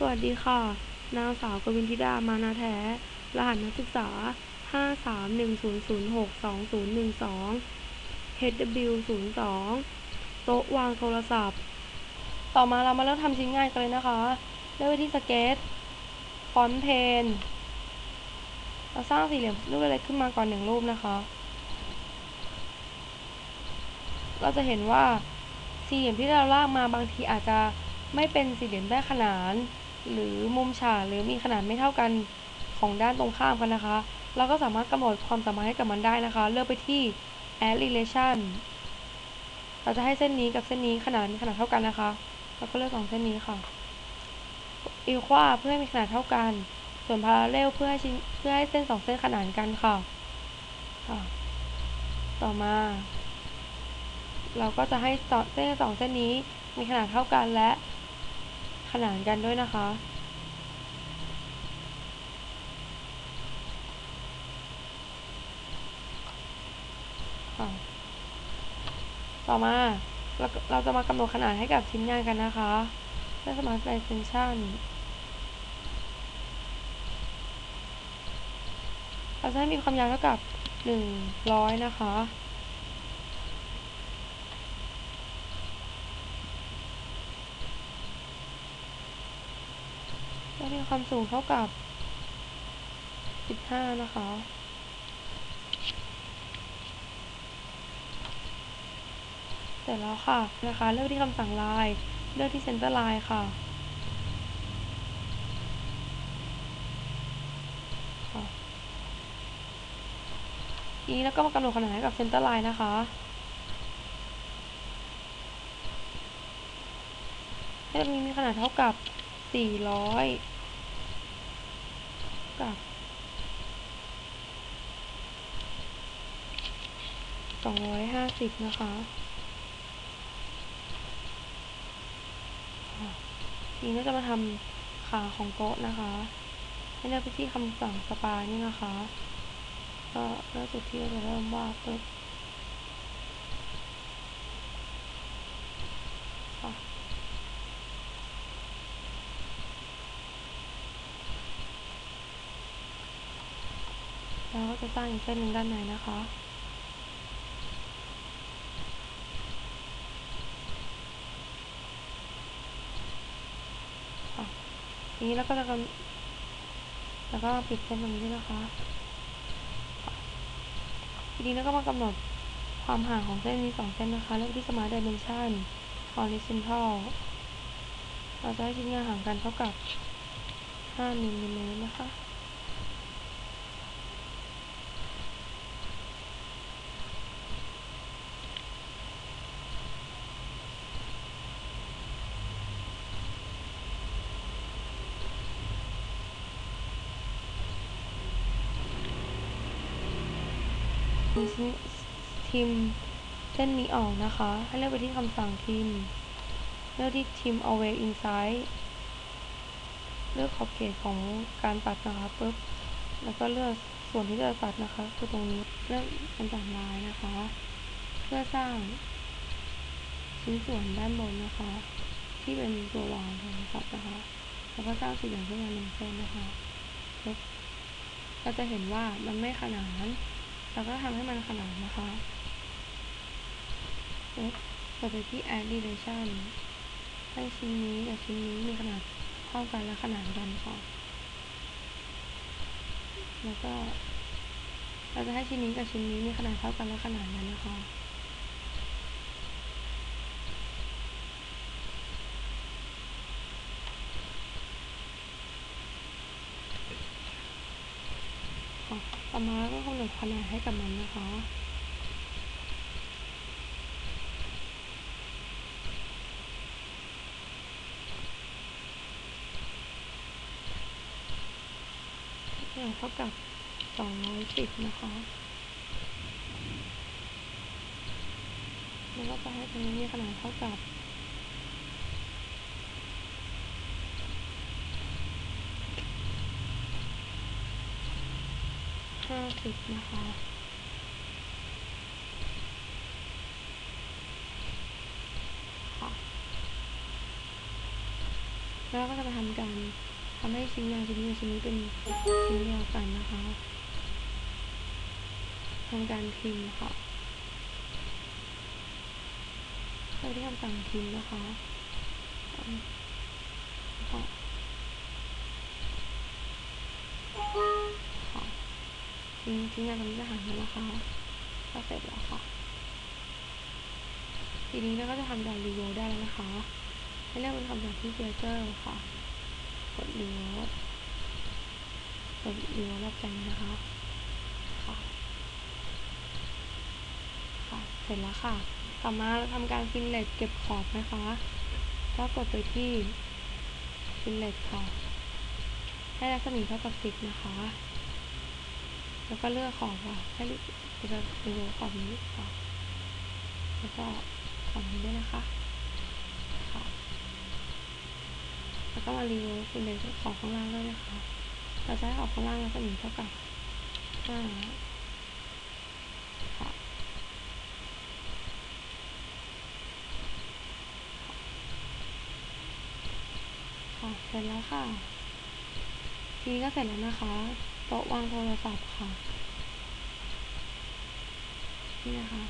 สวัสดีค่ะ นางสาวกวินธิดา มานาแท้ รหัสนักศึกษา 531002012 HW02 โต๊ะวางโทรศัพท์ ต่อมาเรามาเริ่มทำชิ้นงานกันเลยนะคะ เริ่มไปที่สเก็ต ฟอนเพน เราสร้างสี่เหลี่ยมรูปเล็กๆขึ้นมาก่อนหนึ่งรูปนะคะ เราจะเห็นว่าสี่เหลี่ยมที่เราลากมาบางทีอาจจะไม่เป็นสี่เหลี่ยมได้ขนาน หรือมุมฉากหรือมีขนาดไม่เท่ากันของด้านตรงข้ามกันนะคะ เราก็สามารถกำหนดความสามารถให้กับมันได้นะคะ เลือกไปที่ add relation เราจะให้เส้นนี้กับเส้นนี้ขนาดมีขนาดเท่ากันนะคะเราก็เลือกสองเส้นนี้ค่ะ equa เพื่อให้มีขนาดเท่ากัน ส่วน parallel เพื่อให้เพื่อให้เส้นสองเส้นขนานกันค่ะค่ะ ต่อมา เราก็จะให้เส้นสองเส้นนี้มีขนาดเท่ากันและ ขนานกันด้วยนะคะ ต่อมาเราเราจะมากำหนดขนาดให้กับชิ้นงานกันนะคะด้วย Smart Dimension เราจะให้มีความยาวเท่ากับหนึ่งร้อยนะคะ จะมีความสูงเท่ากับสิบห้านะคะ เสร็จแล้วค่ะนะคะ เลือกที่คำสั่งลาย เลือกที่ center line ค่ะค่ะทีนี้แล้วก็มากำหนดขนาดให้กับ center line นะคะ ให้ตรงนี้มีขนาดเท่ากับ 400 กับสองร้อยห้าสิบนะคะทีนี้เราจะมาทำขาของโต๊ะนะคะให้เลือกไปที่คำสั่งสปานี่นะคะ ก็เลือกจุดที่เราจะเริ่มวาดปึ๊บค่ะแล้ว ก็จะสร้างอีกเส้นหนึ่งด้านในนะคะ นี้เราก็จะกแล้วก็ปิดเส้นตรงนี้นะคะ ทีนี้เราก็มากำหนดความห่างของเส้นนี้สองเส้นนะคะเลือกที่ Smart Dimension Horizontal เราจะให้ชิ้นงานห่างกันเท่ากับ 5มิลลิเมตรนะคะ ทิมเส้นนี้ออกนะคะ ให้เลือกไปที่คำสั่งทิมเลือกที่ trim away inside เลือกขอบเขตของการตัดนะคะปุ๊บ แล้วก็เลือกส่วนที่จะตัดนะคะคือตรงนี้ เลือกคำสั่งลายนะคะ เพื่อสร้างชิ้นส่วนด้านบนนะคะ ที่เป็นตัววางของสัตว์นะคะ แล้วก็สร้างสี่เหลี่ยมขึ้นมาหนึ่งเส้นนะคะปุ๊บเราจะเห็นว่ามันไม่ขนาน เราก็ทำให้มันขนานนะคะปุ๊บกดไปที่ add relation ให้ชิ้นนี้กับชิ้นนี้มีขนาดเท่ากันและขนานกันค่ะ แล้วก็เราจะให้ชิ้นนี้กับชิ้นนี้มีขนาดเท่ากันและขนานกันนะคะ ค่ะ ต่อมาก็กำหนดขนาดให้กับมันนะคะอย่างเท่ากับ 210 นะคะ แล้วก็จะให้ตรงนี้มีขนาดเท่ากับ 50นะคะ แล้วเราก็จะมาทำการทำให้ชิ้นงานชิ้นนี้ชิ้นนี้เป็นชิ้นเดียวกันนะคะทำการพิมพ์ค่ะเราที่ทำสั่งพิมพ์นะคะอืมค่ะค่ะ ชิ้นชิ้นงานตรงนี้จะหายแล้วนะคะก็เสร็จแล้วค่ะ ทีนี้เราก็จะทำการรีโวได้แล้วนะคะ ให้เลือกเป็นคำสั่งที่เฟเจอร์ค่ะ กดรีโวกดรีโวลรอบจันนะคะค่ะค่ะ เสร็จแล้วค่ะ ต่อมาเราทำการฟินเลตเก็บขอบนะคะก็กดไปที่ฟินเลตค่ะ ให้รัศมีเท่ากับสิบนะคะ แล้วก็เลือกขอบค่ะให้เลือกจะรีโวลขอบนี้ค่ะ แล้วก็ขอบนี้ด้วยนะคะค่ะแล้วก็มารีวิวฟิลเลตขอบข้างล่างด้วยนะคะ เราจะให้ขอบข้างล่างรัศมีเท่ากับห้าค่ะค่ะ เสร็จแล้วค่ะ ทีนี้ก็เสร็จแล้วนะคะ โต๊ะวางโทรศัพท์ค่ะ นี่นะคะ